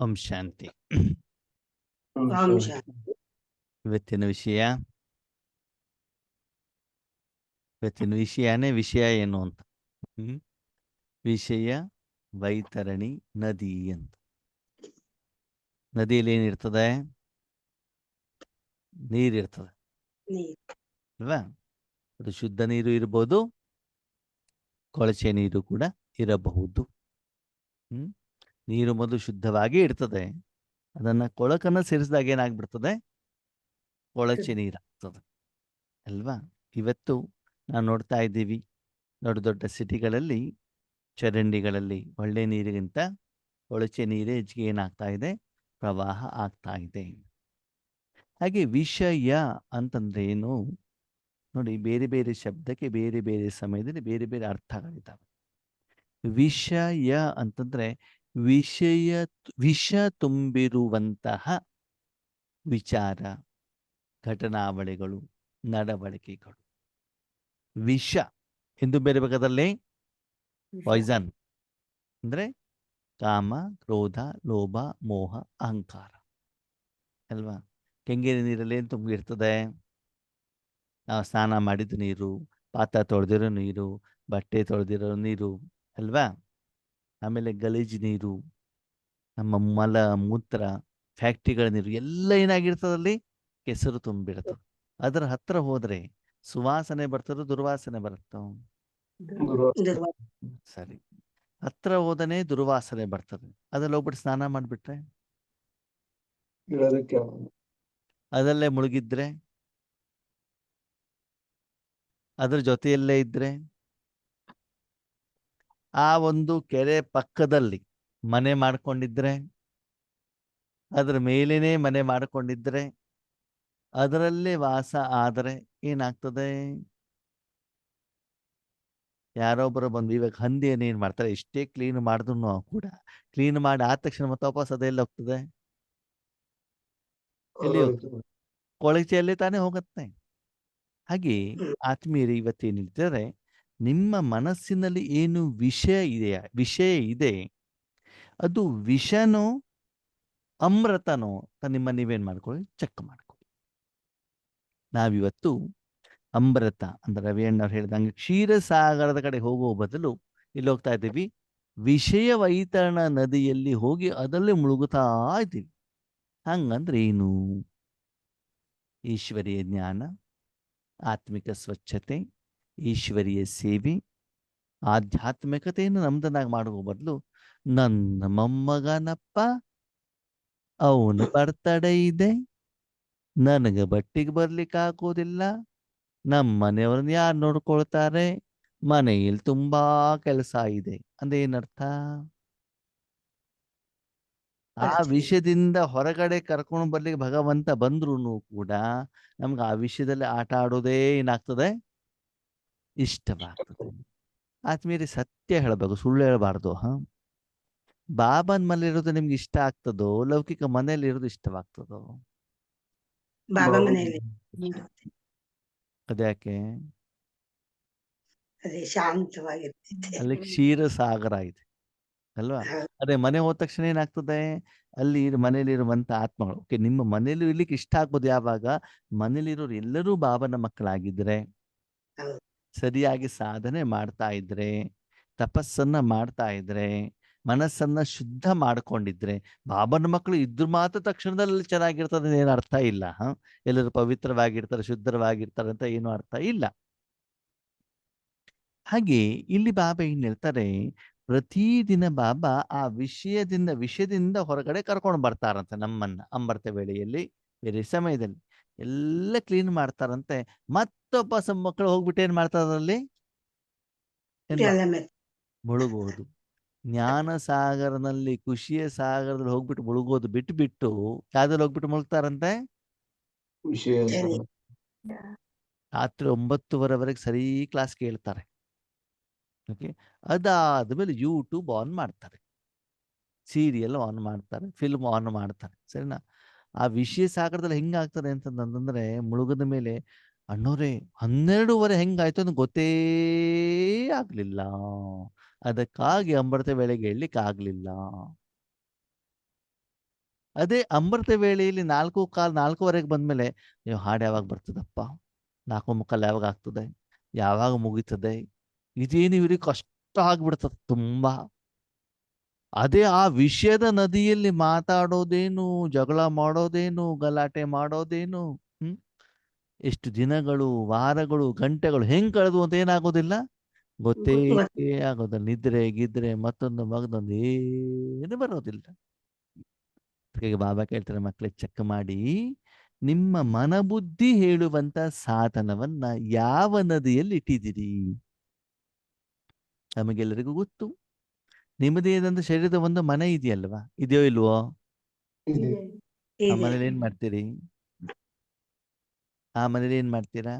ಓಂ ಶಾಂತಿ ಇವತ್ತಿನ ವಿಷಯ? ಇವತ್ತಿನ ವಿಷಯನೇ ವಿಷಯ ಏನು ಅಂತ? ಹ್ಮ್. ವಿಷಯ ವೈತರಣಿ ನದಿ ಅಂತ. ನದಿಯಲ್ಲಿ ಏನಿರ್ತದೆ ನೀರಿರ್ತದೆ ಅಲ್ವಾ? ಅದು ಶುದ್ಧ ನೀರು ಇರ್ಬೋದು ಕೊಳಚೆ ನೀರು ಕೂಡ ಇರಬಹುದು. ಹ್ಮ್. ನೀರು ಮೊದಲು ಶುದ್ಧವಾಗಿ ಇರ್ತದೆ. ಅದನ್ನ ಕೊಳಕನ್ನ ಸೇರಿಸಿದಾಗ ಏನಾಗ್ಬಿಡ್ತದೆ? ಕೊಳಚೆ ನೀರಾಗ್ತದೆ ಅಲ್ವಾ? ಇವತ್ತು ನಾವು ನೋಡ್ತಾ ಇದ್ದೀವಿ. ದೊಡ್ಡ ದೊಡ್ಡ ಸಿಟಿಗಳಲ್ಲಿ, ಚರಂಡಿಗಳಲ್ಲಿ ಒಳ್ಳೆ ನೀರಿಗಿಂತ ಕೊಳಚೆ ನೀರೇ ಹೆಚ್ಚಿಗೆ ಏನಾಗ್ತಾ ಇದೆ? ಪ್ರವಾಹ ಆಗ್ತಾ ಇದೆ. ಹಾಗೆ ವಿಷಯ ಅಂತಂದ್ರೆ ಏನು ನೋಡಿ, ಬೇರೆ ಬೇರೆ ಶಬ್ದಕ್ಕೆ ಬೇರೆ ಬೇರೆ ಸಮಯದಲ್ಲಿ ಬೇರೆ ಬೇರೆ ಅರ್ಥಗಳಿದ್ದಾವೆ. ವಿಷಯ ಅಂತಂದ್ರೆ ವಿಷಯ ವಿಷ ತುಂಬಿರುವಂತಹ ವಿಚಾರ ಘಟನಾವಳಿಗಳು ನಡವಳಿಕೆಗಳು. ವಿಷ ಎಂದು ಬೇರೆ ಬೇಕಾದಲ್ಲಿ ಪಾಯ್ಸನ್ ಅಂದ್ರೆ ಕಾಮ ಕ್ರೋಧ ಲೋಭ ಮೋಹ ಅಹಂಕಾರ. ಅಲ್ವಾ? ಕೆಂಗೇರಿ ನೀರಲ್ಲಿ ಏನು ತುಂಬಿರ್ತದೆ? ನಾವು ಸ್ನಾನ ಮಾಡಿದ ನೀರು ಪಾತ್ರ ತೊಳೆದಿರೋ ನೀರು ಬಟ್ಟೆ ತೊಳೆದಿರೋ ನೀರು ಅಲ್ವಾ? ಆಮೇಲೆ ಗಲೀಜು ನೀರು ನಮ್ಮ ಮಲ ಮೂತ್ರ ಫ್ಯಾಕ್ಟ್ರಿಗಳ ನೀರು ಎಲ್ಲ ಏನಾಗಿರ್ತದಲ್ಲಿ ಕೆಸರು ತುಂಬಿರ್ತದೆ ಅದರ ಹತ್ರ ಹೋದ್ರೆ ಸುವಾಸನೆ ಬರ್ತದ ದುರ್ವಾಸನೆ ಬರುತ್ತೋ? ಸರಿ. ಹತ್ರ ಹೋದನೆ ದುರ್ವಾಸನೆ ಬರ್ತದೆ. ಅದ್ರಲ್ಲಿ ಹೋಗ್ಬಿಟ್ಟು ಸ್ನಾನ ಮಾಡ್ಬಿಟ್ರೆ? ಅದಲ್ಲೇ ಮುಳುಗಿದ್ರೆ? ಅದ್ರ ಜೊತೆಯಲ್ಲೇ ಇದ್ರೆ? ಆ ಒಂದು ಕೆರೆ ಪಕ್ಕದಲ್ಲಿ ಮನೆ ಮಾಡ್ಕೊಂಡಿದ್ರೆ ಅದರ ಮೇಲೇನೆ ಮನೆ ಮಾಡ್ಕೊಂಡಿದ್ರೆ ಅದರಲ್ಲೇ ವಾಸ ಆದರೆ ಏನಾಗ್ತದೆ? ಯಾರೊಬ್ಬರು ಬಂದು ಇವಾಗ ಹಂದಿ ಏನ್ ಮಾಡ್ತಾರೆ? ಎಷ್ಟೇ ಕ್ಲೀನ್ ಮಾಡಿದ್ರು ಕೂಡ ಕ್ಲೀನ್ ಮಾಡಿ ಆದ ತಕ್ಷಣ ಮತ್ತೆ ವಾಪಸ್ ಅದೆಲ್ಲ ಹೋಗ್ತದೆ? ಎಲ್ಲಿ ಹೋಗ್ತದೆ? ಕೊಳಚೆಯಲ್ಲಿ ತಾನೇ ಹೋಗುತ್ತೆ. ಹಾಗೆ ಆತ್ಮೀಯರು ಇವತ್ತೇನಿದ್ರೆ ನಿಮ್ಮ ಮನಸ್ಸಿನಲ್ಲಿ ಏನು ವಿಷಯ ಇದೆಯಾ? ವಿಷಯ ಇದೆ. ಅದು ವಿಷನೋ, ಅಮೃತನೋ ನಿಮ್ಮ ನೀವೇನ್ ಮಾಡ್ಕೊಳ್ಳಿ? ಚೆಕ್ ಮಾಡ್ಕೊಳ್ಳಿ. ನಾವಿವತ್ತು ಅಮೃತ ಅಂದ್ರೆ ರವಿಯಣ್ಣವ್ರು ಹೇಳಿದಂಗೆ ಕ್ಷೀರಸಾಗರದ ಕಡೆ ಹೋಗುವ ಬದಲು ಇಲ್ಲಿ ಹೋಗ್ತಾ ಇದ್ದೀವಿ. ವಿಷಯ ವೈತರಣ ನದಿಯಲ್ಲಿ ಹೋಗಿ ಅದಲ್ಲೇ ಮುಳುಗುತ್ತಾ ಇದ್ದೀವಿ. ಹಂಗಂದ್ರೆ ಏನು? ಈಶ್ವರೀಯ ಜ್ಞಾನ, ಆತ್ಮಿಕ ಸ್ವಚ್ಛತೆ ಈಶ್ವರೀಯ ಸೇವೆ ಆಧ್ಯಾತ್ಮಿಕತೆಯನ್ನು ನಮ್ದನಾಗಿ ಮಾಡುವ ಬದಲು ನನ್ನ ಮೊಮ್ಮಗನಪ್ಪ ಅವನು ಬರ್ತಡೆ ಇದೆ ನನಗೆ ಬಟ್ಟಿಗೆ ಬರ್ಲಿಕ್ಕೆ ಆಗೋದಿಲ್ಲ ನಮ್ಮ ಮನೆಯವ್ರನ್ನ ಯಾರು ನೋಡ್ಕೊಳ್ತಾರೆ ಮನೆಯಲ್ಲಿ ತುಂಬಾ ಕೆಲಸ ಇದೆ ಅಂದ್ರೆ ಏನರ್ಥ ಆ ವಿಷಯದಿಂದ ಹೊರಗಡೆ ಕರ್ಕೊಂಡು ಬರ್ಲಿಕ್ಕೆ ಭಗವಂತ ಬಂದ್ರು ಕೂಡ ನಮ್ಗೆ ಆ ವಿಷಯದಲ್ಲಿ ಆಟ ಆಡೋದೇ ಏನಾಗ್ತದೆ? ಇಷ್ಟವಾಗ್ತದೆ. ಆದ್ಮೇಲೆ ಸತ್ಯ ಹೇಳಬೇಕು ಸುಳ್ಳು ಹೇಳಬಾರ್ದು ಹ? ಬಾಬನ್ ಮನೆಯಲ್ಲಿರೋದು ಇರೋದು ನಿಮ್ಗೆ ಇಷ್ಟ ಆಗ್ತದೋ ಲೌಕಿಕ ಮನೆಯಲ್ಲಿ ಇರೋದು ಇಷ್ಟವಾಗ್ತದೋ? ಬಾಬಾ ಮನೆಯಲ್ಲಿ ಅದ್ಯಾಕೆ? ಶಾಂತವಾಗಿರ್ತೈತೆ ಅಲ್ಲಿ ಕ್ಷೀರ ಸಾಗರ ಇದೆ ಅಲ್ವಾ. ಅದೇ ಮನೆ ಹೋದ ತಕ್ಷಣ ಏನಾಗ್ತದೆ ಅಲ್ಲಿ ಮನೇಲಿ ಇರುವಂತ ಆತ್ಮಗಳು ಓಕೆ ನಿಮ್ಮ ಮನೇಲಿ ಇರ್ಲಿಕ್ಕೆ ಇಷ್ಟ ಆಗ್ಬೋದು ಯಾವಾಗ? ಮನೇಲಿರೋರು ಎಲ್ಲರೂ ಬಾಬನ ಮಕ್ಕಳಾಗಿದ್ರೆ. ಸರಿಯಾಗಿ ಸಾಧನೆ ಮಾಡ್ತಾ ಇದ್ರೆ, ತಪಸ್ಸನ್ನ ಮಾಡ್ತಾ ಇದ್ರೆ, ಮನಸ್ಸನ್ನ ಶುದ್ಧ ಮಾಡ್ಕೊಂಡಿದ್ರೆ, ಬಾಬನ ಮಕ್ಕಳು ಇದ್ರ ಮಾತ್ರ ತಕ್ಷಣದಲ್ಲಿ ಚೆನ್ನಾಗಿರ್ತದೆ ಏನು ಅರ್ಥ ಇಲ್ಲ ಎಲ್ಲರೂ ಪವಿತ್ರವಾಗಿರ್ತಾರೆ, ಶುದ್ಧವಾಗಿರ್ತಾರೆ ಅಂತ ಏನು ಅರ್ಥ ಇಲ್ಲ. ಹಾಗೆ ಇಲ್ಲಿ ಬಾಬಾ ಏನ್ ಹೇಳ್ತಾರೆ, ಪ್ರತಿದಿನ ಬಾಬಾ ಆ ವಿಷಯದಿಂದ ವಿಷಯದಿಂದ ಹೊರಗಡೆ ಕರ್ಕೊಂಡು ಬರ್ತಾರಂತೆ ನಮ್ಮನ್ನ ಅಂಬರ್ತ ವೇಳೆಯಲ್ಲಿ, ಬೇರೆ ಸಮಯದಲ್ಲಿ. ಎಲ್ಲ ಕ್ಲೀನ್ ಮಾಡ್ತಾರಂತೆ. ಮತ್ತೊಬ್ಬ ಮಕ್ಕಳು ಹೋಗ್ಬಿಟ್ಟು ಏನ್ ಮಾಡ್ತಾರ ಅದ್ರಲ್ಲಿ? ಮುಳುಗೋದು. ಜ್ಞಾನ ಸಾಗರನಲ್ಲಿ ಖುಷಿಯ ಸಾಗರದಲ್ಲಿ ಹೋಗ್ಬಿಟ್ಟು ಮುಳುಗೋದು ಬಿಟ್ಟು ಬಿಟ್ಟು ಯಾವ್ದ್ರಲ್ಲಿ ಹೋಗ್ಬಿಟ್ಟು ಮುಳುಗ್ತಾರಂತೆ. ರಾತ್ರಿ ಒಂಬತ್ತುವರೆವರೆಗೆ ಸರಿ ಕ್ಲಾಸ್ ಕೇಳ್ತಾರೆ. ಓಕೆ ಅದಾದ್ಮೇಲೆ ಯೂಟ್ಯೂಬ್ ಆನ್ ಮಾಡ್ತಾರೆ. ಸೀರಿಯಲ್ ಆನ್ ಮಾಡ್ತಾರೆ ಫಿಲ್ಮ್ ಆನ್ ಮಾಡ್ತಾರೆ. ಸರಿನಾ? ಆ ವಿಷಯ ಸಾಗರದಲ್ಲಿ ಹೆಂಗಾಗ್ತದೆ ಅಂತಂದ್ರೆ ಮುಳುಗದ ಮೇಲೆ, ಅಣ್ಣೋರೇ, ಹನ್ನೆರಡೂವರೆ ಹೆಂಗಾಯ್ತು ಅಂತ ಗೊತ್ತೇ ಆಗ್ಲಿಲ್ಲ. ಅದಕ್ಕಾಗಿ ಅಮೃತ ವೇಳೆಗೆ ಹೇಳಲಿಕ್ಕೆ ಆಗ್ಲಿಲ್ಲ. ಅದೇ ಅಮೃತ ವೇಳೆಯಲ್ಲಿ ನಾಲ್ಕು ಕಾಲ್ ನಾಲ್ಕೂವರೆಗೆ ಬಂದ್ಮೇಲೆ ನೀವು ಹಾಡು ಯಾವಾಗ ಬರ್ತದಪ್ಪ? ನಾಲ್ಕು ಮುಕ್ಕಾಲು ಯಾವಾಗ ಆಗ್ತದೆ? ಯಾವಾಗ ಮುಗೀತದೆ? ಇದೇನು ಇವ್ರಿಗೆ ಕಷ್ಟ ಆಗ್ಬಿಡ್ತದೆ ತುಂಬಾ. ಅದೇ ಆ ವಿಷಯದ ನದಿಯಲ್ಲಿ ಮಾತಾಡೋದೇನು ಜಗಳ ಮಾಡೋದೇನು ಗಲಾಟೆ ಮಾಡೋದೇನು ಹ್ಮ್? ಎಷ್ಟು ದಿನಗಳು ವಾರಗಳು ಗಂಟೆಗಳು ಹೆಂಗ್ ಕಳೆದು ಅಂತ ಏನಾಗೋದಿಲ್ಲ? ಗೊತ್ತೇ ಆಗೋದಿಲ್ಲ. ನಿದ್ರೆ ಗಿದ್ರೆ ಮತ್ತೊಂದು ಮಗದೊಂದು ಏನು ಬರೋದಿಲ್ಲ. ಅದಕ್ಕೆ ಬಾಬಾ ಕೇಳ್ತಾರೆ ಮಕ್ಕಳಿಗೆ ಚೆಕ್ ಮಾಡಿ. ನಿಮ್ಮ ಮನಬುದ್ಧಿ ಹೇಳುವಂತ ಸಾಧನವನ್ನ ಯಾವ ನದಿಯಲ್ಲಿ ಇಟ್ಟಿದ್ದೀರಿ? ನಮಗೆಲ್ಲರಿಗೂ ಗೊತ್ತು. ನಿಮ್ಮದೇ ಆದಂತ ಶರೀರದ ಒಂದು ಮನೆ ಇದೆಯಲ್ವಾ ಇದೆಯೋ ಇಲ್ವೋ? ಆ ಮನೇಲಿ ಏನ್ ಮಾಡ್ತೀರಿ? ಆ ಮನೇಲಿ ಏನ್ ಮಾಡ್ತೀರಾ?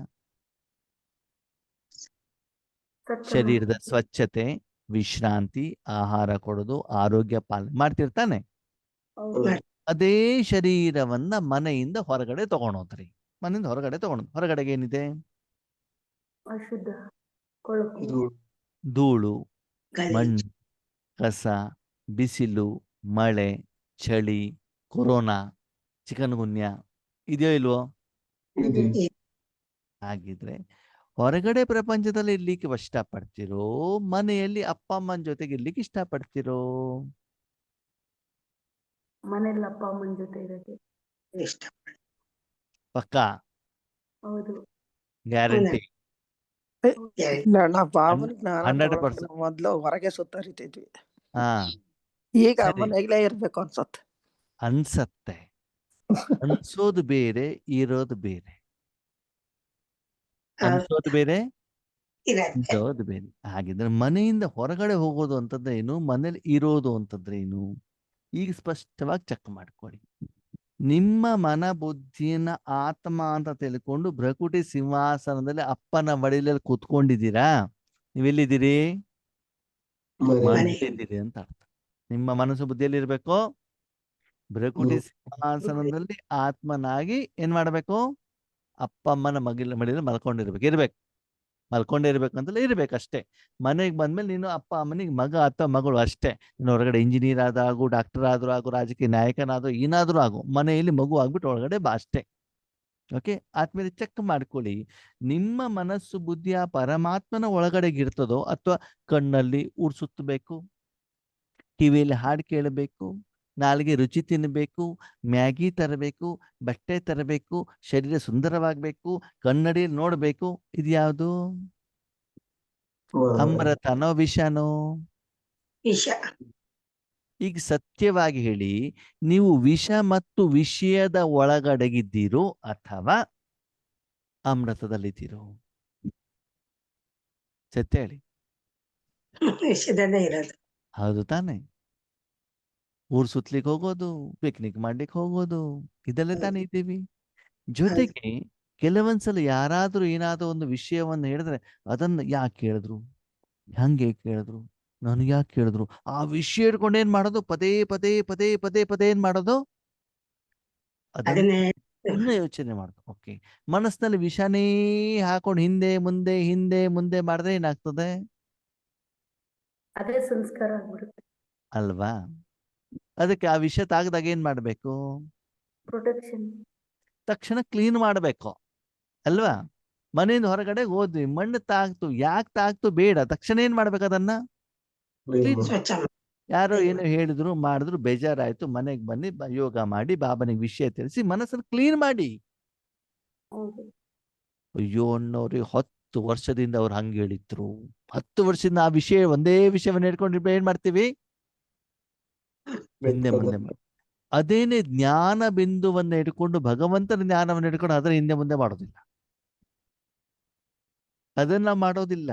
ಶರೀರದ ಸ್ವಚ್ಛತೆ ವಿಶ್ರಾಂತಿ ಆಹಾರ ಕೊಡೋದು ಆರೋಗ್ಯ ಪಾಲನೆ ಮಾಡ್ತಿರ್ತಾನೆ ಅದೇ ಶರೀರವನ್ನ ಮನೆಯಿಂದ ಹೊರಗಡೆ ತಗೊಂಡೋದ್ರಿ. ಮನೆಯಿಂದ ಹೊರಗಡೆ ತಗೊಂಡ್ ಹೊರಗಡೆಗೆ ಏನಿದೆ? ಧೂಳು. ಮಣ್ಣು. ಕಸ ಬಿಸಿಲು ಮಳೆ ಚಳಿ ಕೊರೋನಾ ಚಿಕನ್ ಗುನ್ಯ ಇದೆಯೋ ಇಲ್ವೋ. ಹಾಗಿದ್ರೆ ಹೊರಗಡೆ ಪ್ರಪಂಚದಲ್ಲಿ ಇರ್ಲಿಕ್ಕೆ ಇಷ್ಟ ಪಡ್ತಿರೋ ಮನೆಯಲ್ಲಿ ಅಪ್ಪ ಅಮ್ಮನ ಜೊತೆಗೆ ಇರ್ಲಿಕ್ಕೆ ಇಷ್ಟಪಡ್ತಿರೋ? ಮನೆಯಲ್ಲಿ ಅಪ್ಪ ಅಮ್ಮನ ಜೊತೆ ಇರೋದು ಇಷ್ಟ ಪಕ್ಕ? ಹೌದು. ಗ್ಯಾರಂಟಿ? ಇಲ್ಲ ಪರ್ಸೆಂಟ್ ಬಾಬನ 100% ತಗೊಳಕ್ಕೆ ಮೊದ್ಲು ಹೊರಗೆ ಸುತ್ತರಿತಿದ್ವಿ. ಹಾ. ಈಗ ಸರಿ. ಇರ್ಬೇಕು ಅನ್ಸತ್ತೆ. ಅನ್ಸತ್ತೆ. ಅನ್ಸೋದು ಬೇರೆ ಇರೋದು ಬೇರೆ. ಅನ್ಸೋದು ಬೇರೆ ಇರತ್ತೆ. ಇರೋದು ಬೇರೆ. ಹಾಗಿದ್ರೆ ಮನೆಯಿಂದ ಹೊರಗಡೆ ಹೋಗೋದು ಅಂತಂದ್ರೆ ಏನು? ಮನೇಲಿ ಇರೋದು ಅಂತಂದ್ರೆ ಏನು? ಈಗ ಸ್ಪಷ್ಟವಾಗಿ ಚೆಕ್ ಮಾಡ್ಕೊಳ್ಳಿ. ನಿಮ್ಮ ಮನ ಬುದ್ಧಿಯನ್ನ ಆತ್ಮ ಅಂತ ತಿಳ್ಕೊಂಡು ಭ್ರಕುಟಿ ಸಿಂಹಾಸನದಲ್ಲಿ ಅಪ್ಪನ ಮಡಿಲಲ್ಲಿ ಕೂತ್ಕೊಂಡಿದ್ದೀರಾ? ನೀವೆಲ್ಲಿದ್ದೀರಿ. ಮನೆಯಲ್ಲಿದ್ದೀರಿ ಅಂತ ಅರ್ಥ. ನಿಮ್ಮ ಮನಸ್ಸು ಬುದ್ಧಿಯಲ್ಲಿ ಇರ್ಬೇಕು. ಬ್ರಕುಟಿ. ಸಿಂಹಾಸನದಲ್ಲಿ ಆತ್ಮನಾಗಿ ಏನ್ ಮಾಡ್ಬೇಕು? ಅಪ್ಪ ಅಮ್ಮನ ಮಗಿಲ ಮಡಿಲ ಮಲ್ಕೊಂಡಿರ್ಬೇಕು. ಇರ್ಬೇಕು. ಮಲ್ಕೊಂಡೇ ಇರ್ಬೇಕು ಅಷ್ಟೇ ಮನೆಗೆ ಬಂದ್ಮೇಲೆ ನೀನು ಅಪ್ಪ ಅಮ್ಮನಿಗೆ ಮಗ ಅಥವಾ ಮಗಳು ಅಷ್ಟೇ. ನೀನು ಹೊರಗಡೆ ಇಂಜಿನಿಯರ್ ಆದಾಗು ಡಾಕ್ಟರ್ ಆದ್ರೂ ಆಗು ರಾಜಕೀಯ ನಾಯಕನಾದ್ರೂ ಏನಾದ್ರೂ ಆಗು. ಮನೆಯಲ್ಲಿ ಮಗು ಆಗ್ಬಿಟ್ಟು ಒಳಗಡೆ ಬಾ ಅಷ್ಟೇ. ಓಕೆ? ಆದ್ಮೇಲೆ ಚೆಕ್ ಮಾಡ್ಕೊಳ್ಳಿ. ನಿಮ್ಮ ಮನಸ್ಸು ಬುದ್ಧಿ ಆ ಪರಮಾತ್ಮನ ಒಳಗಡೆ ಇರ್ತದೋ ಅಥವಾ ಕಣ್ಣಲ್ಲಿ ಊರ್ ಸುತ್ತಬೇಕು ಟಿವಿಯಲ್ಲಿ ಹಾಡು ಕೇಳಬೇಕು ನಾಲಿಗೆ ರುಚಿ ತಿನ್ನಬೇಕು ಮ್ಯಾಗಿ ತರಬೇಕು ಬಟ್ಟೆ ತರಬೇಕು ಶರೀರ ಸುಂದರವಾಗಬೇಕು ಕನ್ನಡಿಯಲ್ಲಿ ನೋಡಬೇಕು ಇದು ಯಾವುದು? ಅಮೃತನೋ ವಿಷನೋ. ವಿಷ. ಈಗ ಸತ್ಯವಾಗಿ ಹೇಳಿ ನೀವು ವಿಷ ಮತ್ತು ವಿಷಯದ ಒಳಗಡಗಿದ್ದೀರೋ ಅಥವಾ ಅಮೃತದಲ್ಲಿದ್ದೀರೋ? ಸತ್ಯ ಹೇಳಿ. ಹೌದು ತಾನೆ. ಊರ್ ಸುತ್ಲಿಕ್ಕೆ ಹೋಗೋದು ಪಿಕ್ನಿಕ್ ಮಾಡ್ಲಿಕ್ಕೆ ಹೋಗೋದು ಇದೆಲ್ಲ. ತಾನೇ ಇದ್ದೀವಿ. ಜೊತೆಗೆ ಕೆಲವೊಂದ್ಸಲ ಯಾರಾದ್ರೂ ಏನಾದ್ರೂ ಒಂದು ವಿಷಯವನ್ನ ಹೇಳಿದ್ರೆ ಅದನ್ನ ಯಾಕೆ ಕೇಳಿದ್ರು? ಹಂಗೆ ಕೇಳಿದ್ರು? ನನಗೆ ಯಾಕೆ ಕೇಳಿದ್ರು? ಆ ವಿಷಯ ಹಿಡ್ಕೊಂಡು ಏನ್ ಮಾಡೋದು? ಪದೇ ಪದೇ ಪದೇ ಪದೇ ಪದೇ ಏನ್ ಮಾಡೋದು? ಅದನ್ನ. ಯೋಚನೆ ಮಾಡೋದು. ಓಕೆ. ಮನಸ್ಸಿನಲ್ಲಿ ವಿಷನೇ ಹಾಕೊಂಡು ಹಿಂದೆ ಮುಂದೆ ಹಿಂದೆ ಮುಂದೆ ಮಾಡಿದ್ರೆ ಏನಾಗ್ತದೆ? ಸಂಸ್ಕಾರ ಅಲ್ವಾ? ಅದಕ್ಕೆ ಆ ವಿಷಯ ತಾಗದಾಗ ಏನ್ ಮಾಡ್ಬೇಕು? ತಕ್ಷಣ ಕ್ಲೀನ್ ಮಾಡ್ಬೇಕು. ಅಲ್ವಾ? ಮನೆಯಿಂದ ಹೊರಗಡೆ ಹೋದ್ವಿ. ಮಣ್ಣು ತಾಗ್ತು. ಯಾಕೆ ತಾಗ್ತು? ಬೇಡ. ತಕ್ಷಣ ಏನ್ ಮಾಡ್ಬೇಕು ಅದನ್ನ. ಯಾರೋ ಏನೋ ಹೇಳಿದ್ರು ಮಾಡಿದ್ರು ಬೇಜಾರಾಯ್ತು ಮನೆಗೆ ಬನ್ನಿ ಯೋಗ ಮಾಡಿ ಬಾಬನಿಗೆ ವಿಷಯ ತಿಳಿಸಿ ಮನಸ್ಸನ್ನು ಕ್ಲೀನ್ ಮಾಡಿ. ಅಯ್ಯೋ ಅನ್ನೋರಿ ಹತ್ತು ವರ್ಷದಿಂದ ಅವ್ರು ಹಂಗೆ ಹೇಳಿದ್ರು. ಹತ್ತು ವರ್ಷದಿಂದ ಆ ವಿಷಯ ಒಂದೇ ವಿಷಯವನ್ನ ಹೇಳ್ಕೊಂಡು ಏನ್ ಮಾಡ್ತೀವಿ? ಹಿಂದೆ ಮುಂದೆ ಮಾಡ್- ಅದೇನೆ ಜ್ಞಾನ ಬಿಂದುವನ್ನ ಇಟ್ಕೊಂಡು ಭಗವಂತನ ಜ್ಞಾನವನ್ನ ಇಟ್ಕೊಂಡು ಅದರ ಹಿಂದೆ ಮುಂದೆ ಮಾಡೋದಿಲ್ಲ. ಅದನ್ನ ಮಾಡೋದಿಲ್ಲ.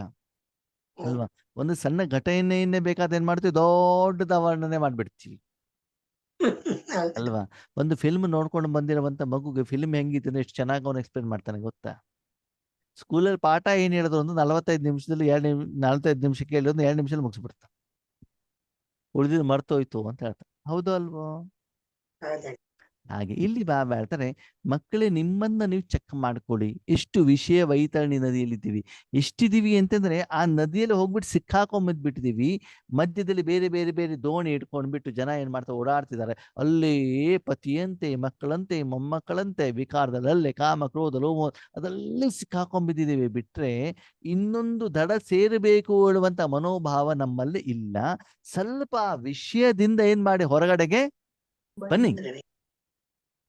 ಅಲ್ವಾ? ಒಂದು ಸಣ್ಣ ಘಟನೆಯನ್ನೇ ಬೇಕಾದ ಏನ್ ಮಾಡ್ತೀವಿ? ದೊಡ್ಡದ ವರ್ಣನೆ ಮಾಡ್ಬಿಡ್ತೀವಿ. ಅಲ್ವಾ? ಒಂದು ಫಿಲ್ಮ್ ನೋಡ್ಕೊಂಡು ಬಂದಿರುವಂತ ಮಗುಗೆ ಫಿಲ್ಮ್ ಹೆಂಗಿತ್ತು ಎಷ್ಟು ಚೆನ್ನಾಗಿ ಅವನು ಎಕ್ಸ್ಪ್ಲೇನ್ ಮಾಡ್ತಾನೆ ಗೊತ್ತಾ? ಸ್ಕೂಲಲ್ಲಿ ಪಾಠ ಏನ್ ಹೇಳಿದ್ರು ಒಂದು ನಲವತ್ತೈದು ನಿಮಿಷದಲ್ಲಿ ಎರಡು ನಿಮಿಷ ನಲವತ್ತೈದು ನಿಮಿಷಕ್ಕೆ ಹೇಳಿ ಒಂದು ಎರಡು ನಿಮಿಷದಲ್ಲಿ ಮುಗಿಸ್ಬಿಡ್ತಾನೆ. ಉಳಿದಿದ್ದು ಮರ್ತೋಯ್ತು ಅಂತ ಹೇಳ್ತಾನೆ. ಹೌದು ಅಲ್ವೋ. ಹಾಗೆ ಇಲ್ಲಿ ಬಾಬಾ ಹೇಳ್ತಾರೆ, ಮಕ್ಕಳೇ, ನಿಮ್ಮನ್ನ ನೀವು ಚೆಕ್ ಮಾಡ್ಕೊಳ್ಳಿ. ಎಷ್ಟು ವಿಷಯ ವೈತರಣಿ ನದಿಯಲ್ಲಿದ್ದೀವಿ. ಎಷ್ಟಿದೀವಿ ಅಂತಂದ್ರೆ, ಆ ನದಿಯಲ್ಲಿ ಹೋಗ್ಬಿಟ್ಟು ಸಿಕ್ಕಾಕೊಂಡ್ಬಿಟ್ಟಿದೀವಿ ಮಧ್ಯದಲ್ಲಿ ಬೇರೆ ಬೇರೆ ಬೇರೆ ದೋಣಿ ಇಟ್ಕೊಂಡ್ಬಿಟ್ಟು ಜನ ಏನ್ ಮಾಡ್ತಾರೆ ಓಡಾಡ್ತಿದ್ದಾರೆ. ಅಲ್ಲೇ ಪತಿಯಂತೆ, ಮಕ್ಕಳಂತೆ, ಮೊಮ್ಮಕ್ಕಳಂತೆ, ವಿಕಾರದಲ್ಲಿ ಕಾಮ, ಕ್ರೋಧ ಲೋಮ ಅದಲ್ಲೇ ಸಿಕ್ಕಾಕೊಂಡ್ಬಿಟ್ಟಿದ್ದೀವಿ ಬಿಟ್ರೆ ಇನ್ನೊಂದು ದಡ ಸೇರಬೇಕು ಹೇಳುವಂತ ಮನೋಭಾವ ನಮ್ಮಲ್ಲಿ ಇಲ್ಲ. ಸ್ವಲ್ಪ ವಿಷಯದಿಂದ ಏನ್ ಮಾಡಿ, ಹೊರಗಡೆಗೆ ಬನ್ನಿ.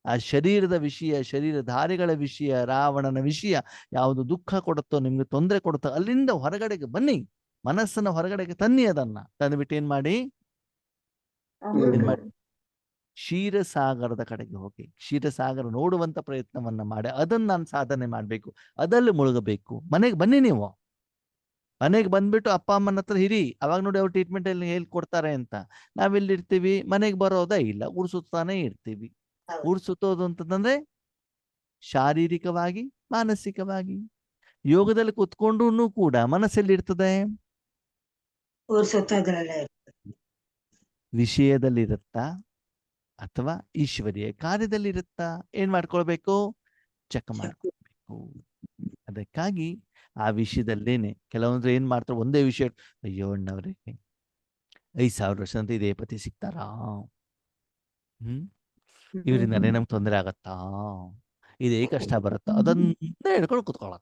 ಆ ಶರೀರದ ವಿಷಯ ಶರೀರಧಾರಿಗಳ ವಿಷಯ ರಾವಣನ ವಿಷಯ ಯಾವುದು ದುಃಖ ಕೊಡುತ್ತೋ ನಿಮ್ಗೆ ತೊಂದರೆ ಕೊಡುತ್ತೋ ಅಲ್ಲಿಂದ ಹೊರಗಡೆಗೆ ಬನ್ನಿ. ಮನಸ್ಸನ್ನ ಹೊರಗಡೆಗೆ ತನ್ನಿ ಅದನ್ನ. ತಂದ್ಬಿಟ್ಟು ಏನ್ ಮಾಡಿ? ಕ್ಷೀರಸಾಗರದ ಕಡೆಗೆ ಹೋಗಿ. ಕ್ಷೀರಸಾಗರ ನೋಡುವಂತ ಪ್ರಯತ್ನವನ್ನ ಮಾಡಿ. ಅದನ್ನ ನಾನು ಸಾಧನೆ ಮಾಡ್ಬೇಕು. ಅದಲ್ಲಿ ಮುಳುಗಬೇಕು. ಮನೆಗೆ ಬನ್ನಿ ನೀವು. ಮನೆಗೆ ಬಂದ್ಬಿಟ್ಟು ಅಪ್ಪ ಅಮ್ಮನ ಹತ್ರ ಹಿರಿ ಅವಾಗ ನೋಡಿ ಅವ್ರು ಟ್ರೀಟ್ಮೆಂಟ್ ಅಲ್ಲಿ ಹೇಳ್ಕೊಡ್ತಾರೆ ಅಂತ. ನಾವೆಲ್ಲಿರ್ತೀವಿ. ಮನೆಗೆ ಬರೋದೇ ಇಲ್ಲ. ಉಡ್ಸುತ್ತಾನೆ ಇರ್ತೀವಿ. ಹೌದು. ಉಡ್ಸುತ್ತೋದು ಅಂತಂದ್ರೆ ಶಾರೀರಿಕವಾಗಿ ಮಾನಸಿಕವಾಗಿ ಯೋಗದಲ್ಲಿ ಕುತ್ಕೊಂಡು ಕೂಡ ಮನಸ್ಸಲ್ಲಿ ಇರ್ತದೆ. ವಿಷಯದಲ್ಲಿರುತ್ತ ಅಥವಾ ಈಶ್ವರಿಯ ಕಾರ್ಯದಲ್ಲಿ ಇರುತ್ತಾ ಏನ್ ಮಾಡ್ಕೊಳ್ಬೇಕು? ಚೆಕ್ ಮಾಡ್ಕೊಳ್ಬೇಕು. ಅದಕ್ಕಾಗಿ ಆ ವಿಷಯದಲ್ಲೇನೆ ಕೆಲವೊಂದ್ರೆ ಏನ್ ಮಾಡ್ತಾರೆ? ಒಂದೇ ವಿಷಯ ಅಯ್ಯೋ ಅಣ್ಣವ್ರೆ ಐದ್ ಸಾವಿರ ವರ್ಷ ಅಂತ ಇದೇ ಪತಿ ಸಿಗ್ತಾರಾ? ಹ್ಮ್. ಇವರಿಂದಾನೇ ನಮ್ಗೆ ತೊಂದರೆ ಆಗತ್ತಾ? ಇದೇ ಕಷ್ಟ ಬರುತ್ತಾ? ಅದನ್ನ ಹೇಳ್ಕೊಂಡು ಕುತ್ಕೊಳ್ಳ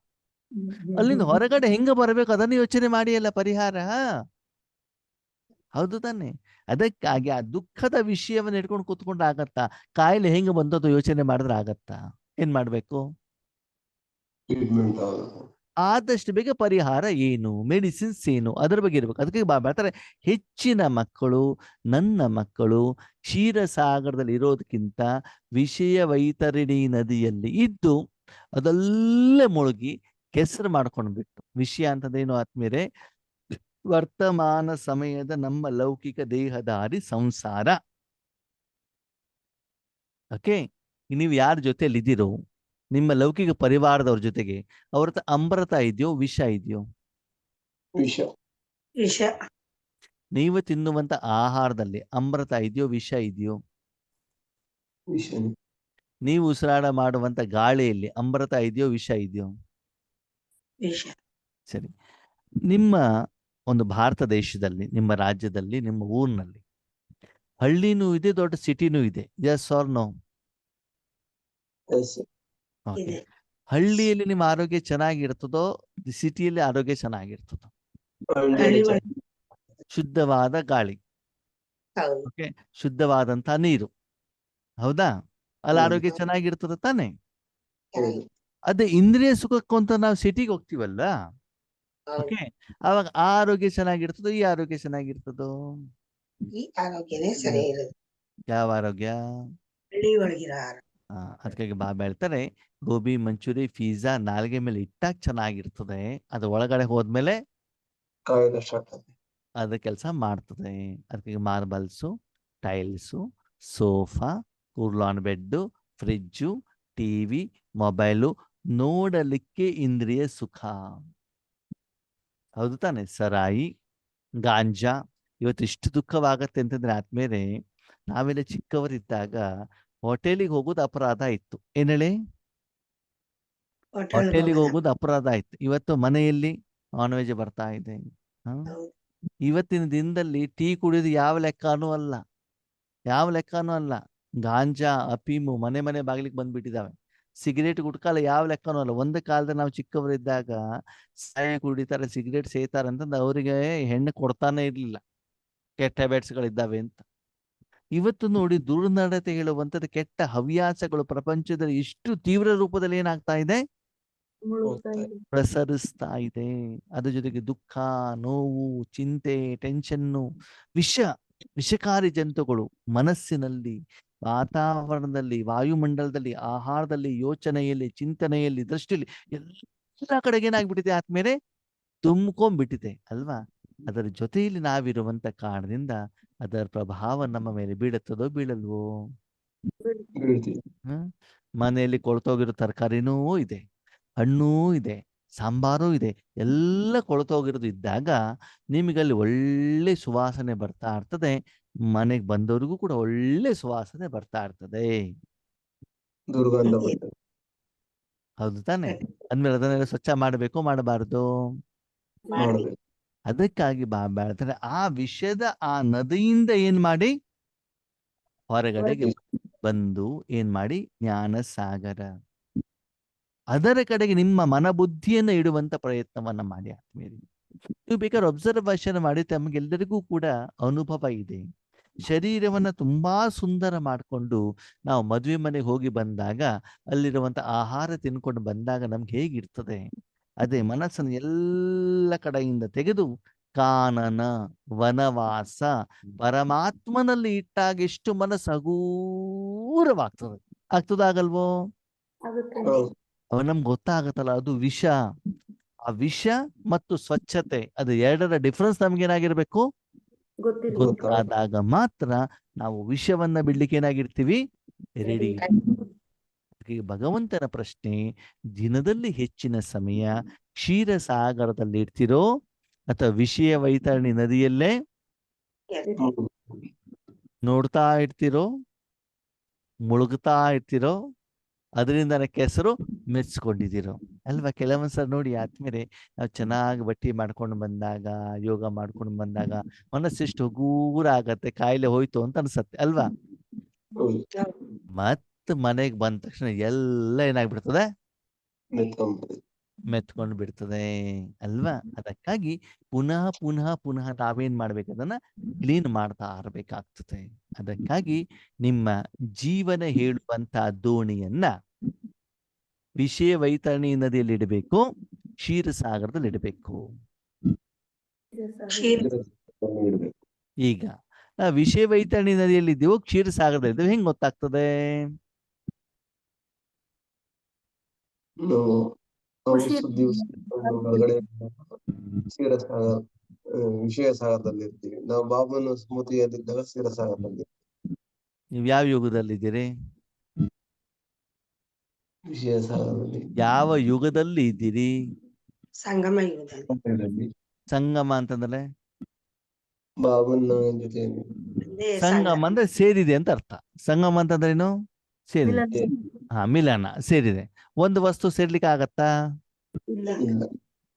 ಅಲ್ಲಿಂದ ಹೊರಗಡೆ ಹೆಂಗ ಬರಬೇಕು? ಅದನ್ನ ಯೋಚನೆ ಮಾಡಿ ಅಲ್ಲ ಪರಿಹಾರ? ಹೌದು ತಾನೆ. ಅದಕ್ಕಾಗಿ ಆ ದುಃಖದ ವಿಷಯವನ್ನ ಇಟ್ಕೊಂಡು ಕೂತ್ಕೊಂಡ್ರೆ ಆಗತ್ತಾ? ಕಾಯಿಲೆ ಹೆಂಗ ಬಂದದ್ದು ಯೋಚನೆ ಮಾಡಿದ್ರೆ ಆಗತ್ತಾ? ಏನ್ ಮಾಡ್ಬೇಕು? ಆದಷ್ಟು ಬೇಗ ಪರಿಹಾರ ಏನು? ಮೆಡಿಸಿನ್ಸ್ ಏನು? ಅದರ ಬಗ್ಗೆ ಇರ್ಬೇಕು. ಅದಕ್ಕೆ ಬರ್ತಾರೆ. ಹೆಚ್ಚಿನ ಮಕ್ಕಳು, ನನ್ನ ಮಕ್ಕಳು ಕ್ಷೀರಸಾಗರದಲ್ಲಿ ಇರೋದಕ್ಕಿಂತ ವಿಷಯ ವೈತರಣಿ ನದಿಯಲ್ಲಿ ಇದ್ದು ಅದಲ್ಲೇ ಮುಳುಗಿ ಕೆಸರು ಮಾಡ್ಕೊಂಡು ಬಿಟ್ಟು. ವಿಷಯ ಅಂತದೇನು ಆತ್ಮೀರೆ ವರ್ತಮಾನ ಸಮಯದ ನಮ್ಮ ಲೌಕಿಕ ದೇಹದಾರಿ ಸಂಸಾರ. ಓಕೆ? ನೀವು ಯಾರ ಜೊತೆಯಲ್ಲಿ ಇದ್ದೀರೋ ನಿಮ್ಮ ಲೌಕಿಕ ಪರಿವಾರದವ್ರ ಜೊತೆಗೆ ಅವ್ರ ಹತ್ರ ಅಮೃತ ಇದೆಯೋ ವಿಷ ಇದೆಯೋ? ವಿಷ. ವಿಷ. ನೀವು ತಿನ್ನುವಂತ ಆಹಾರದಲ್ಲಿ ಅಮೃತ ಇದೆಯೋ ವಿಷ ಇದೆಯೋ? ವಿಷ. ನೀವು ಉಸಿರಾಡ ಮಾಡುವಂತ ಗಾಳಿಯಲ್ಲಿ ಅಮೃತ ಇದೆಯೋ ವಿಷ ಇದೆಯೋ? ಸರಿ. ನಿಮ್ಮ ಒಂದು ಭಾರತ ದೇಶದಲ್ಲಿ ನಿಮ್ಮ ರಾಜ್ಯದಲ್ಲಿ ನಿಮ್ಮ ಊರಿನಲ್ಲಿ ಹಳ್ಳಿನೂ ಇದೆ ದೊಡ್ಡ ಸಿಟಿನೂ ಇದೆ. ಯಸ್ ಆರ್ ನೋ ಹಳ್ಳಿಯಲ್ಲಿ ನಿಮ್ಮ ಆರೋಗ್ಯ ಚೆನ್ನಾಗಿರ್ತದೋ ಸಿಟಿಯಲ್ಲಿ ಆರೋಗ್ಯ ಚೆನ್ನಾಗಿರ್ತದೋ? ಶುದ್ಧವಾದ ಗಾಳಿ. ಹೌದು. ಓಕೆ ಶುದ್ಧವಾದಂತ ನೀರು. ಹೌದಾ? ಅಲ್ಲಿ. ಆರೋಗ್ಯ ಚೆನ್ನಾಗಿರ್ತದ ತಾನೆ? ಅದೇ ಇಂದ್ರಿಯ ಸುಖಕ್ಕೂ ಅಂತ ನಾವು ಸಿಟಿಗೆ ಹೋಗ್ತಿವಲ್ಲ? ಓಕೆ ಅವಾಗ ಆ ಆರೋಗ್ಯ ಚೆನ್ನಾಗಿರ್ತದೋ ಈ ಆರೋಗ್ಯ ಚೆನ್ನಾಗಿರ್ತದೋ? ಯಾವ ಆರೋಗ್ಯ. ಅದಕ್ಕಾಗಿ ಬಾ ಹೇಳ್ತಾರೆ ಗೋಬಿ ಮಂಚೂರಿ ಪಿಜ್ಜಾ ನಾಲ್ಗೆ ಮೇಲೆ ಇಟ್ಟಾಗ ಚೆನ್ನಾಗಿರ್ತದೆ ಅದು ಒಳಗಡೆ ಹೋದ್ಮೇಲೆ ಅದ ಕೆಲಸ ಮಾಡ್ತದೆ. ಅದಕ್ಕಾಗಿ marbles tiles sofa Kurlon bed fridge TV mobile ನೋಡಲಿಕ್ಕೆ ಇಂದ್ರಿಯ ಸುಖ. ಹೌದು ತಾನೆ ಸರಾಯಿ ಗಾಂಜಾ ಇವತ್ತು ಇಷ್ಟು ದುಃಖವಾಗತ್ತೆ ಅಂತಂದ್ರೆ ಆದ್ಮೇಲೆ ನಾವೆಲ್ಲ ಚಿಕ್ಕವರಿದ್ದಾಗ ಹೋಟೆಲಿಗೆ ಹೋಗೋದು ಅಪರಾಧ ಇತ್ತು. ಏನ್ ಹೇಳಿ? ಹೋಟೆಲ್ ಹೋಟೆಲಿಗೆ ಹೋಗೋದು. ಅಪರಾಧ ಆಯ್ತು ಇವತ್ತು ಮನೆಯಲ್ಲಿ ನಾನ್ ವೆಜ್ ಬರ್ತಾ ಇದೆ. ಇವತ್ತಿನ ದಿನದಲ್ಲಿ ಟೀ ಕುಡಿಯೋದು ಯಾವ ಲೆಕ್ಕನೂ ಅಲ್ಲ. ಯಾವ ಲೆಕ್ಕನೂ ಅಲ್ಲ. ಗಾಂಜಾ ಅಫೀಮು ಮನೆ ಮನೆ ಬಾಗಿಲಿಗೆ ಬಂದ್ಬಿಟ್ಟಿದಾವೆ. ಸಿಗರೇಟ್ ಗುಟ್ಕಾಲ ಯಾವ ಲೆಕ್ಕನೂ ಅಲ್ಲ. ಒಂದು ಕಾಲದಲ್ಲಿ ನಾವು ಚಿಕ್ಕವರಿದ್ದಾಗ ಸಾಯ ಕುಡಿತಾರೆ ಸಿಗರೇಟ್ ಸೇತಾರೆ ಅಂತಂದು ಅವರಿಗೆ ಹೆಣ್ಣು ಕೊಡ್ತಾನೆ ಇರ್ಲಿಲ್ಲ. ಕೆಟ್ಟ ಹ್ಯಾಬಿಟ್ಸ್ಗಳಿದ್ದಾವೆ ಅಂತ. ಇವತ್ತು ನೋಡಿ ದುರ್ನಡತೆ ಹೇಳುವಂತದ್ದು ಕೆಟ್ಟ ಹವ್ಯಾಸಗಳು ಪ್ರಪಂಚದಲ್ಲಿ ಇಷ್ಟು ತೀವ್ರ ರೂಪದಲ್ಲಿ ಏನಾಗ್ತಾ ಇದೆ? ಪ್ರಸರಿಸ್ತಾ ಇದೆ. ಅದ್ರ ಜೊತೆಗೆ ದುಃಖ ನೋವು ಚಿಂತೆ ಟೆನ್ಷನ್ನು ವಿಷ ವಿಷಕಾರಿ ಜಂತುಗಳು ಮನಸ್ಸಿನಲ್ಲಿ ವಾತಾವರಣದಲ್ಲಿ ವಾಯುಮಂಡಲದಲ್ಲಿ ಆಹಾರದಲ್ಲಿ ಯೋಚನೆಯಲ್ಲಿ ಚಿಂತನೆಯಲ್ಲಿ ದೃಷ್ಟಿಯಲ್ಲಿ ಎಲ್ಲ ಕಡೆಗೆ ಏನಾಗ್ಬಿಟ್ಟಿದೆ ಆದ್ಮೇಲೆ ತುಂಬ್ಕೊಂಡ್ಬಿಟ್ಟಿದೆ ಅಲ್ವಾ? ಅದರ ಜೊತೆಯಲ್ಲಿ ನಾವಿರುವಂತ ಕಾರಣದಿಂದ ಅದರ ಪ್ರಭಾವ ನಮ್ಮ ಮೇಲೆ ಬೀಳುತ್ತದೋ ಬೀಳಲ್ವೋ? ಹ್ಮ್ ಮನೆಯಲ್ಲಿ ಕೊಳ್ತೋಗಿರೋ ತರಕಾರಿನೂ ಇದೆ ಹಣ್ಣೂ ಇದೆ ಸಾಂಬಾರು ಇದೆ ಎಲ್ಲ ಕೊಳತೋಗಿರೋದು ಇದ್ದಾಗ ನಿಮಗಲ್ಲಿ ಒಳ್ಳೆ ಸುವಾಸನೆ ಬರ್ತಾ ಇರ್ತದೆ ಮನೆಗೆ ಬಂದವರಿಗೂ ಕೂಡ ಒಳ್ಳೆ ಸುವಾಸನೆ ಬರ್ತಾ ಇರ್ತದೆ. ಹೌದು ತಾನೆ ಅಂದ್ಮೇಲೆ ಅದನ್ನೆಲ್ಲ ಸ್ವಚ್ಛ ಮಾಡಬೇಕು ಮಾಡಬಾರ್ದು? ಅದಕ್ಕಾಗಿ ಬಾಬಾ ಹೇಳ್ತಾರೆ ಆ ವಿಷಯದ ಆ ನದಿಯಿಂದ ಏನ್ ಮಾಡಿ? ಹೊರಗಡೆಗೆ ಬಂದು ಏನ್ ಮಾಡಿ? ಜ್ಞಾನ ಸಾಗರ ಅದರ ಕಡೆಗೆ ನಿಮ್ಮ ಮನಬುದ್ಧಿಯನ್ನ ಇಡುವಂತ ಪ್ರಯತ್ನವನ್ನ ಮಾಡಿ ಆತ್ಮೀಯರಿ. ನೀವು ಬೇಕಾದ್ರೆ ಅಬ್ಸರ್ವೇಷನ್ ಮಾಡಿ ತಮಗೆಲ್ಲರಿಗೂ ಕೂಡ ಅನುಭವ ಇದೆ. ಶರೀರವನ್ನ ತುಂಬಾ ಸುಂದರ ಮಾಡಿಕೊಂಡು ನಾವು ಮದುವೆ ಮನೆಗೆ ಹೋಗಿ ಬಂದಾಗ ಅಲ್ಲಿರುವಂತ ಆಹಾರ ತಿನ್ಕೊಂಡು ಬಂದಾಗ ನಮ್ಗೆ ಹೇಗಿರ್ತದೆ? ಅದೇ ಮನಸ್ಸನ್ನು ಎಲ್ಲ ಕಡೆಯಿಂದ ತೆಗೆದು ಕಾನನ ವನವಾಸ ಪರಮಾತ್ಮನಲ್ಲಿ ಇಟ್ಟಾಗ ಎಷ್ಟು ಮನಸ್ಸು ಹಗೂರವಾಗ್ತದೆ. ಆಗ್ತದಾಗಲ್ವೋ ಹೌದು. ಅವ ನಮ್ಗೆ ಗೊತ್ತಾಗತ್ತಲ್ಲ ಅದು ವಿಷ. ಆ ವಿಷ ಮತ್ತು ಸ್ವಚ್ಛತೆ ಅದು ಎರಡರ ಡಿಫ್ರೆನ್ಸ್ ನಮ್ಗೇನಾಗಿರ್ಬೇಕು? ಏನಾಗಿರ್ಬೇಕು ಗೊತ್ತಾದಾಗ ಮಾತ್ರ ನಾವು ವಿಷವನ್ನ ಬಿಡ್ಲಿಕ್ಕೆ ಏನಾಗಿರ್ತೀವಿ? ರೆಡಿ ಭಗವಂತನ ಪ್ರಶ್ನೆ ದಿನದಲ್ಲಿ ಹೆಚ್ಚಿನ ಸಮಯ ಕ್ಷೀರಸಾಗರದಲ್ಲಿ ಇರ್ತಿರೋ ಅಥವಾ ವಿಷಯ ವೈತರಣಿ ನದಿಯಲ್ಲೇ. ನೋಡ್ತಾ ಇರ್ತಿರೋ ಮುಳುಗ್ತಾ ಇರ್ತಿರೋ ಅದರಿಂದ ಕೆಸರು ಮೆಚ್ಕೊಂಡಿದ್ದೀರೋ ಅಲ್ವಾ ಕೆಲವೊಂದ್ಸಲ ನೋಡಿ ಆದ್ಮೇಲೆ ನಾವು ಚೆನ್ನಾಗಿ ಬಟ್ಟಿ ಮಾಡ್ಕೊಂಡು ಬಂದಾಗ ಯೋಗ ಮಾಡ್ಕೊಂಡು ಬಂದಾಗ ಮನಸ್ಸೆಷ್ಟು ಹಗೂರ ಆಗತ್ತೆ ಕಾಯಿಲೆ ಹೋಯ್ತು ಅಂತ ಅನ್ಸತ್ತೆ ಅಲ್ವಾ. ಮತ್ ಮನೆಗ್ ಬಂದ ತಕ್ಷಣ ಎಲ್ಲ ಏನಾಗ್ಬಿಡ್ತದೆ? ಮೆತ್ಕೊಂಡ್ಬಿಡ್ತದೆ. ಮೆತ್ಕೊಂಡು ಬಿಡ್ತದೆ ಅಲ್ವಾ ಅದಕ್ಕಾಗಿ ಪುನಃ ಪುನಃ ಪುನಃ ನಾವೇನ್ ಮಾಡ್ಬೇಕು ಅದನ್ನ ಕ್ಲೀನ್ ಮಾಡ್ತಾ ಇರ್ಬೇಕಾಗ್ತದೆ. ಅದಕ್ಕಾಗಿ ನಿಮ್ಮ ಜೀವನ ಹೇಳುವಂತ ದೋಣಿಯನ್ನ ವಿಷಯ ವೈತರಣಿ ನದಿಯಲ್ಲಿ ಇಡಬೇಕು ಕ್ಷೀರಸಾಗರದಲ್ಲಿ ಇಡಬೇಕು. ಈಗ ಆ ವಿಷಯ ವೈತರಣಿ ನದಿಯಲ್ಲಿ ಇದ್ದೀವೋ ಕ್ಷೀರಸಾಗರದಲ್ಲಿ ಇದ್ದೀವೋ ಹೆಂಗ್ ಗೊತ್ತಾಗ್ತದೆ? ನಾವು ನಾವು ಖುಷಿ ಸುದ್ದಿ ಹೊರಗಡೆ ಕ್ಷೀರ ಸಾಗರ ಆ, ವಿಷಯ ಸಾಗರದಲ್ಲಿ ಇರ್ತೀವಿ ನಾವು ಬಾಬನ ಸ್ಮೃತಿಯಲ್ಲಿದ್ದಾಗ ಕ್ಷೀರ ಸಾಗರದಲ್ಲಿ ನೀವು ಯಾವ ಯುಗದಲ್ಲಿದ್ದೀರಿ? ವಿಷಯ ಸಾಗರದಲ್ಲಿ. ಯಾವ ಯುಗದಲ್ಲಿ ಇದ್ದೀರಿ? ಸಂಗಮ ಯುಗದಲ್ಲಿ. ಸಂಗಮ ಅಂತಂದ್ರೆ? ಬಾಬನ ಜೊತೆ ಸಂಗಮ ಅಂದ್ರೆ ಸೇರಿದೆ ಅಂತ ಅರ್ಥ. ಸಂಗಮ ಅಂತಂದ್ರೇನು ಸೇರಿದೆ. ಮಿಲನ. ಹಾ ಮಿಲನ ಸೇರಿದೆ. ಒಂದು ವಸ್ತು ಸೇರ್ಲಿಕ್ಕೆ ಆಗತ್ತಾ?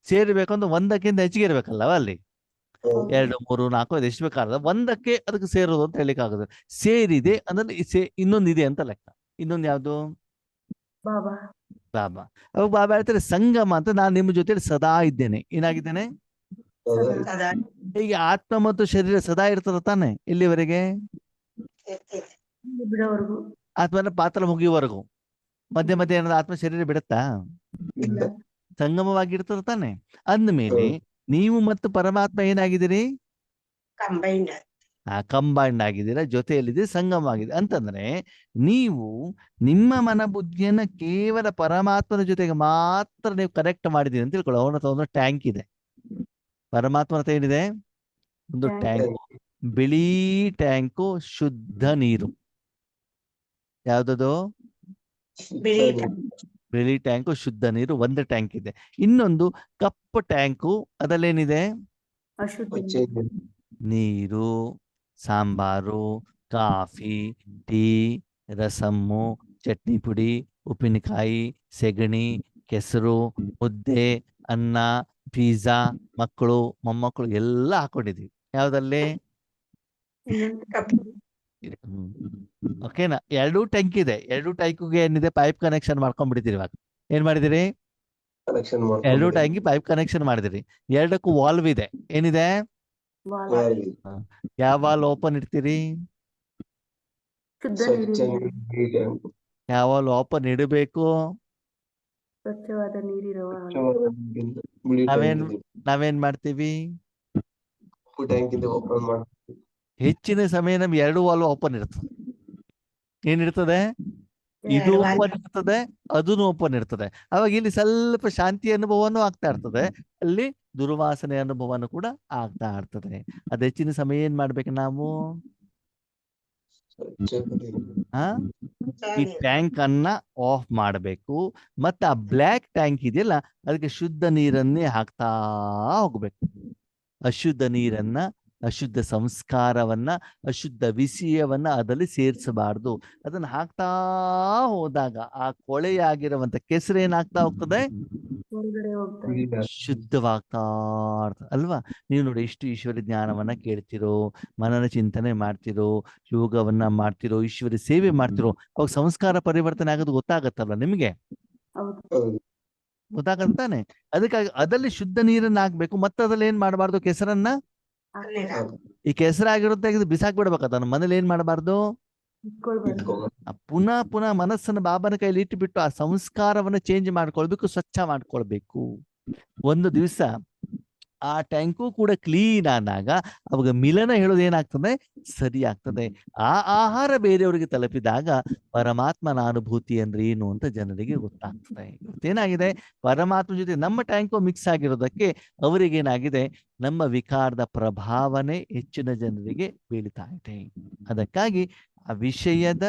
ಸೇರ್ಬೇಕಂದ್ರೆ ಒಂದಕ್ಕಿಂತ ಹೆಚ್ಚಿಗೆ ಇರ್ಬೇಕಲ್ಲವ ಅಲ್ಲಿ. ಎರಡು ಮೂರು ನಾಲ್ಕು ಐದು ಎಷ್ಟು ಬೇಕಾದ ಒಂದಕ್ಕೆ ಅದಕ್ಕೆ ಸೇರೋದು ಅಂತ ಹೇಳಿಕ್ ಆಗುತ್ತೆ ಸೇರಿದೆ ಅಂದ್ರೆ ಇನ್ನೊಂದಿದೆ ಇನ್ನೊಂದು ಇದೆ ಅಂತ ಲೆಕ್ಕ. ಇನ್ನೊಂದು ಯಾವ್ದು? ಬಾಬಾ. ಬಾಬಾ. ಅವಾಗ ಬಾಬಾ ಹೇಳ್ತಾರೆ ಸಂಗಮ ಅಂತ ನಾನು ನಿಮ್ಮ ಜೊತೆ ಸದಾ ಇದ್ದೇನೆ. ಏನಾಗಿದ್ದೇನೆ? ಈಗ ಹೀಗೆ ಆತ್ಮ ಮತ್ತು ಶರೀರ ಸದಾ ಇರ್ತದ ತಾನೆ ಇಲ್ಲಿವರೆಗೆ? ಆತ್ಮನ ಪಾತ್ರ ಮುಗಿಯುವವರೆಗೂ. ಮಧ್ಯ ಮಧ್ಯ ಏನಾದ್ರು ಆತ್ಮ ಶರೀರ ಬಿಡುತ್ತಾ? ಸಂಗಮವಾಗಿರ್ತದ ತಾನೆ? ಅಂದ್ಮೇಲೆ ನೀವು ಮತ್ತು ಪರಮಾತ್ಮ ಏನಾಗಿದ್ದೀರಿ? ಕಂಬೈಂಡ್ ಆ ಕಂಬೈಂಡ್ ಆಗಿದ್ದೀರಾ ಜೊತೆಯಲ್ಲಿದೆ ಸಂಗಮ ಆಗಿದೆ ಅಂತಂದ್ರೆ ನೀವು ನಿಮ್ಮ ಮನ ಬುದ್ಧಿಯನ್ನ ಕೇವಲ ಪರಮಾತ್ಮನ ಜೊತೆಗೆ ಮಾತ್ರ ನೀವು ಕನೆಕ್ಟ್ ಮಾಡಿದೀರಿ ಅಂತ ತಿಳ್ಕೊಳ್ಳಿ ಅವನ ಒಂದು ಟ್ಯಾಂಕ್ ಇದೆ. ಪರಮಾತ್ಮನ ಏನಿದೆ? ಒಂದು ಟ್ಯಾಂಕ್ ಬಿಳಿ ಟ್ಯಾಂಕು ಶುದ್ಧ ನೀರು. ಯಾವ್ದದು? ಬಿಳಿ ಟ್ಯಾಂಕು. ಶುದ್ಧ ನೀರು ಒಂದು ಟ್ಯಾಂಕ್ ಇದೆ. ಇನ್ನೊಂದು ಕಪ್ಪು ಟ್ಯಾಂಕು ಅದಲ್ಲೇನಿದೆ? ನೀರು. ಸಾಂಬಾರು ಕಾಫಿ ಟೀ ರಸಮ್ಮು ಚಟ್ನಿ ಪುಡಿ ಉಪ್ಪಿನಕಾಯಿ ಸೆಗಣಿ ಕೆಸರು ಮುದ್ದೆ ಅನ್ನ ಪಿಜ್ಜಾ ಮಕ್ಕಳು ಮೊಮ್ಮಕ್ಕಳು ಎಲ್ಲ ಹಾಕೊಂಡಿದೀವಿ ಯಾವ್ದಲ್ಲಿ? ಓಕೆನಾ ಎರಡೂ ಟ್ಯಾಂಕ್ ಇದೆ. ಎರಡೂ ಟ್ಯಾಂಕಿಗೆ ಏನಿದೆ? ಪೈಪ್ ಕನೆಕ್ಷನ್ ಮಾಡ್ಕೊಂಡ್ಬಿಟ್ಟಿದ್ದೀರಿ ಇವಾಗ. ಏನ್ ಮಾಡಿದಿರಿ ಎರಡು ಎರಡೂ ಟ್ಯಾಂಕಿ ಪೈಪ್ ಕನೆಕ್ಷನ್ ಮಾಡಿದಿರಿ. ಎರಡಕ್ಕೂ ವಾಲ್ವ್ ಇದೆ. ಏನಿದೆ? ಯಾವ ವಾಲ್ ಓಪನ್ ಇಡ್ತೀರಿ? ಯಾವ ವಾಲ್ ಓಪನ್ ಇಡಬೇಕು? ನಾವೇನ್. ನಾವೇನ್ ಮಾಡ್ತೀವಿ. ಹೆಚ್ಚಿನ ಸಮಯ ನಮ್ಗೆ ಎರಡು ವಾಲ್ವ್ ಓಪನ್ ಇರ್ತದೆ. ಏನಿರ್ತದೆ? ಇದು ಓಪನ್ ಇರ್ತದೆ ಅದೂ ಓಪನ್ ಇರ್ತದೆ. ಅವಾಗ ಇಲ್ಲಿ ಸ್ವಲ್ಪ ಶಾಂತಿ ಅನುಭವನೂ ಆಗ್ತಾ ಇರ್ತದೆ. ಅಲ್ಲಿ ದುರ್ವಾಸನೆ ಅನುಭವನೂ ಕೂಡ ಆಗ್ತಾ ಇರ್ತದೆ. ಅದ ಹೆಚ್ಚಿನ ಸಮಯ ಏನ್ ಮಾಡ್ಬೇಕು ನಾವು? ಈ ಟ್ಯಾಂಕ್ ಅನ್ನ ಆಫ್ ಮಾಡಬೇಕು. ಮತ್ತೆ ಆ ಬ್ಲ್ಯಾಕ್ ಟ್ಯಾಂಕ್ ಇದೆಯಲ್ಲ ಅದಕ್ಕೆ ಶುದ್ಧ ನೀರನ್ನೇ ಹಾಕ್ತಾ ಹೋಗ್ಬೇಕು. ಅಶುದ್ಧ ನೀರನ್ನ ಅಶುದ್ಧ ಸಂಸ್ಕಾರವನ್ನ ಅಶುದ್ಧ ವಿಷಯವನ್ನ ಅದರಲ್ಲಿ ಸೇರಿಸಬಾರ್ದು. ಅದನ್ನ ಹಾಕ್ತಾ ಹೋದಾಗ ಆ ಕೊಳೆಯಾಗಿರುವಂತ ಕೆಸರು ಏನಾಗ್ತಾ ಹೋಗ್ತದೆ? ಶುದ್ಧವಾಗ್ತಾ ಅಲ್ವಾ? ನೀವು ನೋಡಿ ಎಷ್ಟು ಈಶ್ವರ ಜ್ಞಾನವನ್ನ ಕೇಳ್ತಿರೋ ಮನನ ಚಿಂತನೆ ಮಾಡ್ತಿರೋ ಯೋಗವನ್ನ ಮಾಡ್ತಿರೋ ಈಶ್ವರ ಸೇವೆ ಮಾಡ್ತಿರೋ ಅವಾಗ ಸಂಸ್ಕಾರ ಪರಿವರ್ತನೆ ಆಗೋದು ಗೊತ್ತಾಗತ್ತಲ್ಲ ನಿಮ್ಗೆ? ಗೊತ್ತಾಗತ್ತಾನೆ ಅದಕ್ಕಾಗಿ ಅದರಲ್ಲಿ ಶುದ್ಧ ನೀರನ್ನ ಹಾಕ್ಬೇಕು ಮತ್ತೆ ಅದ್ರಲ್ಲಿ ಏನ್ ಮಾಡಬಾರ್ದು ಕೆಸರನ್ನ. ಈ ಕೆಸರಾಗಿರುತ್ತೆ ಇದು ಬಿಸಾಕ್ ಬಿಡ್ಬೇಕು ಅದನ್ನ ಮನೇಲಿ ಏನ್ ಮಾಡಬಾರ್ದು? ಪುನಃ ಪುನಃ ಮನಸ್ಸನ್ನ ಬಾಬನ ಕೈಲಿ ಇಟ್ಟುಬಿಟ್ಟು ಆ ಸಂಸ್ಕಾರವನ್ನ ಚೇಂಜ್ ಮಾಡ್ಕೊಳ್ಬೇಕು ಸ್ವಚ್ಛ ಮಾಡ್ಕೊಳ್ಬೇಕು. ಒಂದು ದಿವಸ ಆ ಟ್ಯಾಂಕು ಕೂಡ ಕ್ಲೀನ್ ಆದಾಗ ಅವಾಗ ಮಿಲನ ಹೇಳೋದು ಏನಾಗ್ತದೆ? ಸರಿ ಆಗ್ತದೆ ಆ ಆಹಾರ ಬೇರೆಯವರಿಗೆ ತಲುಪಿದಾಗ ಪರಮಾತ್ಮನ ಅನುಭೂತಿ ಅಂದ್ರೆ ಏನು ಅಂತ ಜನರಿಗೆ ಗೊತ್ತಾಗ್ತದೆ. ಏನಾಗಿದೆ ಪರಮಾತ್ಮ ಜೊತೆ ನಮ್ಮ ಟ್ಯಾಂಕು ಮಿಕ್ಸ್ ಆಗಿರೋದಕ್ಕೆ ಅವರಿಗೇನಾಗಿದೆ ನಮ್ಮ ವಿಕಾರದ ಪ್ರಭಾವನೆ ಹೆಚ್ಚಿನ ಜನರಿಗೆ ಬೀಳ್ತಾ ಇದೆ. ಅದಕ್ಕಾಗಿ ಆ ವಿಷಯದ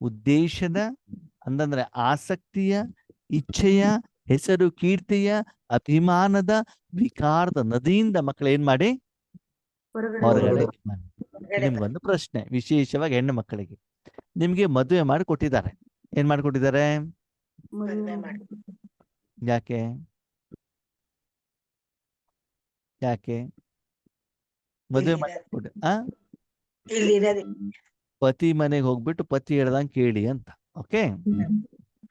ಉದ್ದೇಶದ ಅಂತಂದ್ರೆ ಆಸಕ್ತಿಯ ಇಚ್ಛೆಯ ಹೆಸರು ಕೀರ್ತಿಯ ಅಭಿಮಾನದ ವಿಕಾರದ ನದಿಯಿಂದ ಮಕ್ಕಳು ಏನ್ ಮಾಡಿ? ಹೊರಗಡೆ. ನಿಮ್ಗೊಂದು ಪ್ರಶ್ನೆ ವಿಶೇಷವಾಗಿ ಹೆಣ್ಣು ಮಕ್ಕಳಿಗೆ. ನಿಮ್ಗೆ ಮದುವೆ ಮಾಡಿ ಕೊಟ್ಟಿದ್ದಾರೆ ಏನ್ ಮಾಡಿಕೊಟ್ಟಿದ್ದಾರೆ. ಯಾಕೆ? ಯಾಕೆ? ಮದುವೆ ಮಾಡಿ. ಆ? ಪತಿ ಮನೆಗೆ ಹೋಗ್ಬಿಟ್ಟು ಪತಿ ಹೇಳ್ದಂಗ್ ಕೇಳಿ ಅಂತ ಓಕೆ?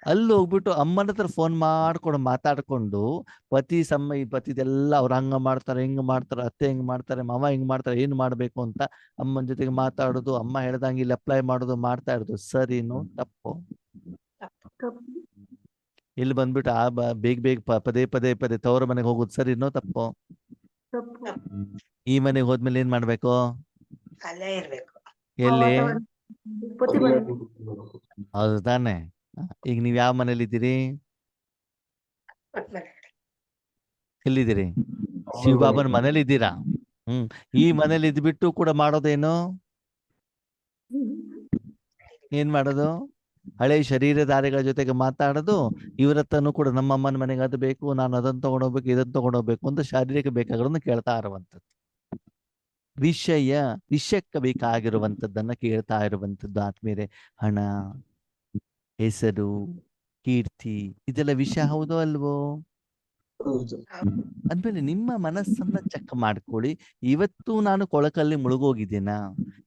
ಅಲ್ಲಿ ಹೋಗ್ಬಿಟ್ಟು ಅಮ್ಮನ ಹತ್ರ ಫೋನ್ ಮಾಡ್ಕೊಂಡು ಮಾತಾಡ್ಕೊಂಡು ಪತಿ ಸಮ್ಮ ಈ ಪತಿದೆಲ್ಲ ಅವ್ರು ಹಂಗ ಮಾಡ್ತಾರೆ ಹಿಂಗ ಮಾಡ್ತಾರೆ ಅತ್ತೆ ಹೆಂಗ್ ಮಾಡ್ತಾರೆ ಮಾವ ಹಿಂಗ್ ಮಾಡ್ತಾರೆ ಏನ್ ಮಾಡ್ಬೇಕು ಅಂತ ಅಮ್ಮನ ಜೊತೆಗೆ ಮಾತಾಡೋದು ಅಮ್ಮ ಹೇಳ್ದಂಗೆ ಇಲ್ಲಿ ಅಪ್ಲೈ ಮಾಡೋದು ಮಾಡ್ತಾ ಇರೋದು. ಸರಿನು ತಪ್ಪು. ಇಲ್ಲಿ ಬಂದ್ಬಿಟ್ಟು ಆ ಬೇಗ ಬೇಗ ಪದೇ ಪದೇ ಪದೇ ತವರ ಮನೆಗೆ ಹೋಗೋದು. ಸರಿನೋ ತಪ್ಪು ತಪ್ಪು. ಈ ಮನೆಗೆ ಹೋದ್ಮೇಲೆ ಏನ್ ಮಾಡ್ಬೇಕು? ಎಲ್ಲಿ? ಹೌದು ತಾನೆ. ಈಗ ನೀವ್ ಯಾವ ಮನೇಲಿ ಇದ್ದೀರಿ? ಎಲ್ಲಿದ್ದೀರಿ? ಶಿವಬಾಬನ ಮನೇಲಿ ಇದ್ದೀರಾ? ಹ್ಮ್. ಈ ಮನೇಲಿ ಇದ್ಬಿಟ್ಟು ಕೂಡ ಮಾಡೋದೇನು? ಏನ್ ಮಾಡೋದು? ಹಳೆ ಶರೀರಧಾರಿಗಳ ಜೊತೆಗೆ ಮಾತಾಡೋದು. ಇವ್ರ ಹತ್ರನೂ ಕೂಡ ನಮ್ಮ ಅಮ್ಮನ ಮನೆಗೆ ಅದು ಬೇಕು, ನಾನು ಅದನ್ನ ತಗೊಂಡೋಗ್ಬೇಕು ಇದನ್ನ ತಗೊಂಡೋಗ್ಬೇಕು ಅಂತ ಶಾರೀರಿಕ ಬೇಕಾಗೋದನ್ನ ಕೇಳ್ತಾ ಇರುವಂತದ್ದು ವಿಷಯ, ವಿಷಯಕ್ಕೆ ಬೇಕಾಗಿರುವಂತದ್ದನ್ನ ಕೇಳ್ತಾ ಇರುವಂತದ್ದು ಆತ್ಮೀಯರೇ. ಹಣ ಹೆಸರು ಕೀರ್ತಿ ಇದೆಲ್ಲ ವಿಷಯ ಹೌದೋ ಅಲ್ವೋ? ಅಂದ್ಮೇಲೆ ನಿಮ್ಮ ಮನಸ್ಸನ್ನ ಚೆಕ್ ಮಾಡ್ಕೊಳ್ಳಿ. ಇವತ್ತು ನಾನು ಕೊಳಕಲ್ಲಿ ಮುಳುಗೋಗಿದ್ದೇನಾ?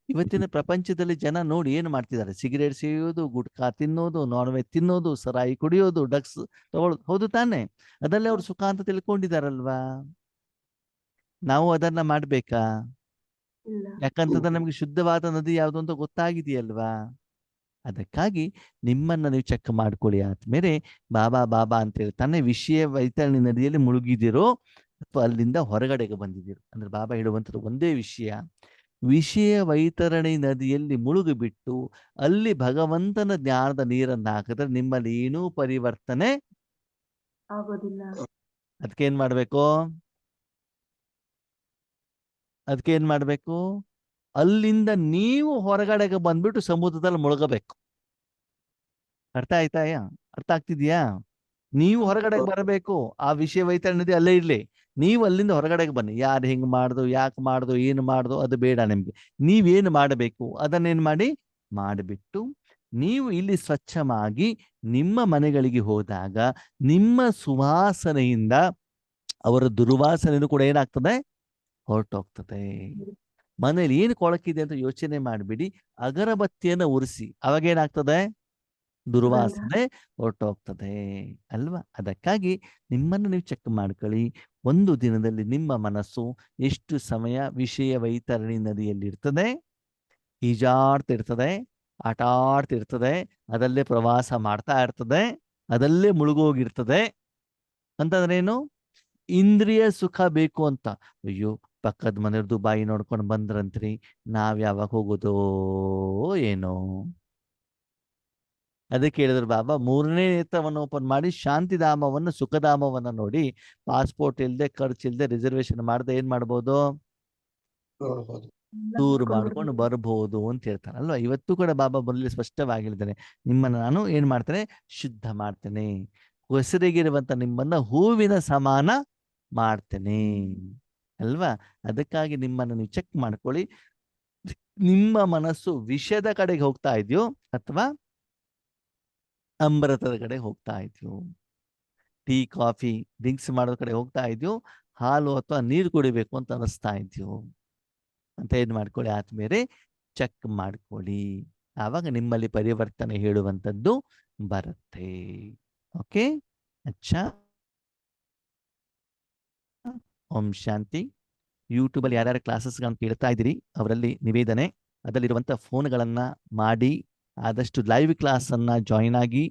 ಇವತ್ತಿನ ಪ್ರಪಂಚದಲ್ಲಿ ಜನ ನೋಡಿ ಏನು ಮಾಡ್ತಿದ್ದಾರೆ? ಸಿಗರೇಟ್ ಸೇಯೋದು ಗುಟ್ಕಾ ತಿನ್ನೋದು ನಾನ್ ವೆಜ್ ತಿನ್ನೋದು ಸರಾಯಿ ಕುಡಿಯೋದು ಡ್ರಗ್ಸ್ ತಗೊಳ್ಳೋದು ಹೌದು ತಾನೆ. ಅದಲ್ಲೇ ಅವ್ರು ಸುಖ ಅಂತ ತಿಳ್ಕೊಂಡಿದಾರಲ್ವಾ ನಾವು ಅದನ್ನ ಮಾಡ್ಬೇಕಾ? ಯಾಕಂತಂದ್ರೆ ನಮ್ಗೆ ಶುದ್ಧವಾದ ನದಿ ಯಾವ್ದು ಅಂತ ಗೊತ್ತಾಗಿದೆಯಲ್ವಾ? ಅದಕ್ಕಾಗಿ ನಿಮ್ಮನ್ನ ನೀವು ಚೆಕ್ ಮಾಡ್ಕೊಳ್ಳಿ. ಆದ್ಮೇಲೆ ಬಾಬಾ ಬಾಬಾ ಅಂತ ಹೇಳ್ತಾನೆ ವಿಷಯ ವೈತರಣಿ ನದಿಯಲ್ಲಿ ಮುಳುಗಿದಿರೋ ಅಥವಾ ಅಲ್ಲಿಂದ ಹೊರಗಡೆಗೆ ಬಂದಿದ್ದೀರೋ. ಅಂದ್ರೆ ಬಾಬಾ ಹೇಳುವಂಥದ್ದು ಒಂದೇ ವಿಷಯ. ವಿಷಯ ವೈತರಣಿ ನದಿಯಲ್ಲಿ ಮುಳುಗಿಬಿಟ್ಟು ಅಲ್ಲಿ ಭಗವಂತನ ಜ್ಞಾನದ ನೀರನ್ನು ಹಾಕಿದ್ರೆ ನಿಮ್ಮಲ್ಲಿ ಏನೂ ಪರಿವರ್ತನೆ ಆಗೋದಿಲ್ಲ. ಅದಕ್ಕೆ ಏನ್ ಮಾಡ್ಬೇಕು? ಅದಕ್ಕೆ ಏನ್ ಮಾಡ್ಬೇಕು? ಅಲ್ಲಿಂದ ನೀವು ಹೊರಗಡೆಗೆ ಬಂದ್ಬಿಟ್ಟು ಸಮುದ್ರದಲ್ಲಿ ಮುಳುಗಬೇಕು. ಅರ್ಥ ಆಯ್ತಾಯ ಅರ್ಥ ಆಗ್ತಿದ್ಯಾ? ನೀವು ಹೊರಗಡೆಗೆ ಬರಬೇಕು. ಆ ವಿಷಯ ವೈತರಣಿದೆ ಅಲ್ಲೇ ಇರ್ಲಿ. ನೀವು ಅಲ್ಲಿಂದ ಹೊರಗಡೆಗೆ ಬನ್ನಿ. ಯಾರು ಹಿಂಗ್ ಮಾಡ್ದು, ಯಾಕೆ ಮಾಡ್ದು, ಏನು ಮಾಡ್ದು ಅದು ಬೇಡ ನಿಮ್ಗೆ. ನೀವೇನು ಮಾಡಬೇಕು? ಅದನ್ನೇನ್ ಮಾಡಿ? ಮಾಡಿಬಿಟ್ಟು ನೀವು ಇಲ್ಲಿ ಸ್ವಚ್ಛವಾಗಿ ನಿಮ್ಮ ಮನೆಗಳಿಗೆ ಹೋದಾಗ ನಿಮ್ಮ ಸುವಾಸನೆಯಿಂದ ಅವರ ದುರ್ವಾಸನೆಯೂ ಕೂಡ ಏನಾಗ್ತದೆ? ಹೊರಟೋಗ್ತದೆ. ಮನೇಲಿ ಏನು ಕೊಳಕಿದೆ ಅಂತ ಯೋಚನೆ ಮಾಡಿಬಿಡಿ, ಅಗರಬತ್ತಿಯನ್ನ ಉರಿಸಿ. ಅವಾಗ ಏನಾಗ್ತದೆ? ದುರ್ವಾಸನೆ ಹೊರಟೋಗ್ತದೆ ಅಲ್ವಾ? ಅದಕ್ಕಾಗಿ ನಿಮ್ಮನ್ನು ನೀವು ಚೆಕ್ ಮಾಡ್ಕೊಳ್ಳಿ. ಒಂದು ದಿನದಲ್ಲಿ ನಿಮ್ಮ ಮನಸ್ಸು ಎಷ್ಟು ಸಮಯ ವಿಷಯ ವೈತರಣಿ ನದಿಯಲ್ಲಿ ಇರ್ತದೆ ಈಜಾಡ್ತಿರ್ತದೆ ಆಟ ಆಡ್ತಿರ್ತದೆ ಅದಲ್ಲೇ ಪ್ರವಾಸ ಮಾಡ್ತಾ ಇರ್ತದೆ, ಅದಲ್ಲೇ ಮುಳುಗೋಗಿರ್ತದೆ. ಅಂತಂದ್ರೇನು ಇಂದ್ರಿಯ ಸುಖ ಬೇಕು ಅಂತ. ಅಯ್ಯೋ ಪಕ್ಕದ ಮನೆಯವ್ರದ್ದು ಬಾಯಿ ನೋಡ್ಕೊಂಡು ಬಂದ್ರಂತ್ರಿ ನಾವ್ ಯಾವಾಗ ಹೋಗೋದೋ ಏನೋ. ಅದಕ್ಕೆ ಹೇಳಿದ್ರು ಬಾಬಾ ಮೂರನೇ ನೇತ್ರವನ್ನು ಓಪನ್ ಮಾಡಿ ಶಾಂತಿಧಾಮವನ್ನು ಸುಖಧಾಮವನ್ನ ನೋಡಿ ಪಾಸ್ಪೋರ್ಟ್ ಇಲ್ದೆ ಖರ್ಚು ಇಲ್ದೆ ರಿಸರ್ವೇಶನ್ ಮಾಡದೆ ಏನ್ ಮಾಡ್ಬೋದು? ದೂರ್ ಮಾಡ್ಕೊಂಡು ಬರ್ಬೋದು ಅಂತ ಹೇಳ್ತಾರೆ ಅಲ್ವಾ ಇವತ್ತು ಕೂಡ ಬಾಬಾ ಬರಲಿ ಸ್ಪಷ್ಟವಾಗಿ ಹೇಳಿದ್ದಾನೆ ನಿಮ್ಮನ್ನ ನಾನು ಏನ್ ಮಾಡ್ತೇನೆ? ಶುದ್ಧ ಮಾಡ್ತೇನೆ. ಹೊಸರಿಗಿರುವಂತ ನಿಮ್ಮನ್ನ ಹೂವಿನ ಸಮಾನ ಮಾಡ್ತೇನೆ. ಅಲ್ವಾ? ಅದಕ್ಕಾಗಿ ನಿಮ್ಮನ್ನು ನೀವು ಚೆಕ್ ಮಾಡ್ಕೊಳ್ಳಿ. ನಿಮ್ಮ ಮನಸ್ಸು ವಿಷದ ಕಡೆಗೆ ಹೋಗ್ತಾ ಇದೆಯೋ ಅಥವಾ ಅಮೃತದ ಕಡೆ ಹೋಗ್ತಾ ಇದೆಯೋ? ಟೀ, ಕಾಫಿ, ಡ್ರಿಂಕ್ಸ್ ಮಾಡೋ ಕಡೆ ಹೋಗ್ತಾ ಇದೆಯೋ? ಹಾಲು ಅಥವಾ ನೀರು ಕುಡಿಬೇಕು ಅಂತ ಅನಿಸ್ತಾ ಇದೆಯೋ? ಅಂತ ಏನ್ ಮಾಡ್ಕೊಳ್ಳಿ ಆದ್ಮೇಲೆ ಚೆಕ್ ಮಾಡ್ಕೊಳ್ಳಿ. ಆವಾಗ ನಿಮ್ಮಲ್ಲಿ ಪರಿವರ್ತನೆ ಹೇಳುವಂಥದ್ದು ಬರುತ್ತೆ. ಓಕೆ ಅಚ್ಚಾ. ಓಂ ಶಾಂತಿ. ಯೂಟ್ಯೂಬಲ್ಲಿ ಯಾರ್ಯಾರು ಕ್ಲಾಸಸ್ಗಳನ್ನು ಕೇಳ್ತಾ ಇದ್ದೀರಿ, ಅವರಲ್ಲಿ ನಿವೇದನೆ. ಅದರಲ್ಲಿರುವಂಥ ಫೋನ್ಗಳನ್ನು ಮಾಡಿ, ಆದಷ್ಟು ಲೈವ್ ಕ್ಲಾಸನ್ನು ಜಾಯಿನ್ ಆಗಿ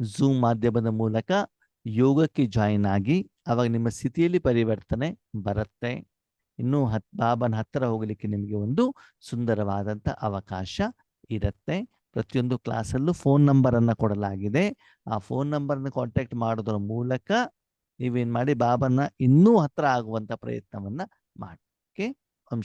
ಝೂಮ್ ಮಾಧ್ಯಮದ ಮೂಲಕ ಯೋಗಕ್ಕೆ ಜಾಯಿನ್ ಆಗಿ, ಅವಾಗ ನಿಮ್ಮ ಸ್ಥಿತಿಯಲ್ಲಿ ಪರಿವರ್ತನೆ ಬರುತ್ತೆ. ಇನ್ನೂ ಹತ್, ಬಾಬನ ಹತ್ತಿರ ಹೋಗಲಿಕ್ಕೆ ನಿಮಗೆ ಒಂದು ಸುಂದರವಾದಂಥ ಅವಕಾಶ ಇರುತ್ತೆ. ಪ್ರತಿಯೊಂದು ಕ್ಲಾಸಲ್ಲೂ ಫೋನ್ ನಂಬರನ್ನು ಕೊಡಲಾಗಿದೆ. ಆ ಫೋನ್ ನಂಬರನ್ನು ಕಾಂಟ್ಯಾಕ್ಟ್ ಮಾಡೋದ್ರ ಮೂಲಕ ನೀವೇನ್ ಮಾಡಿ ಬಾಬನ್ನ ಇನ್ನೂ ಹತ್ರ ಆಗುವಂತ ಪ್ರಯತ್ನವನ್ನ ಮಾಡಿ. ಓಕೆ ಓಂ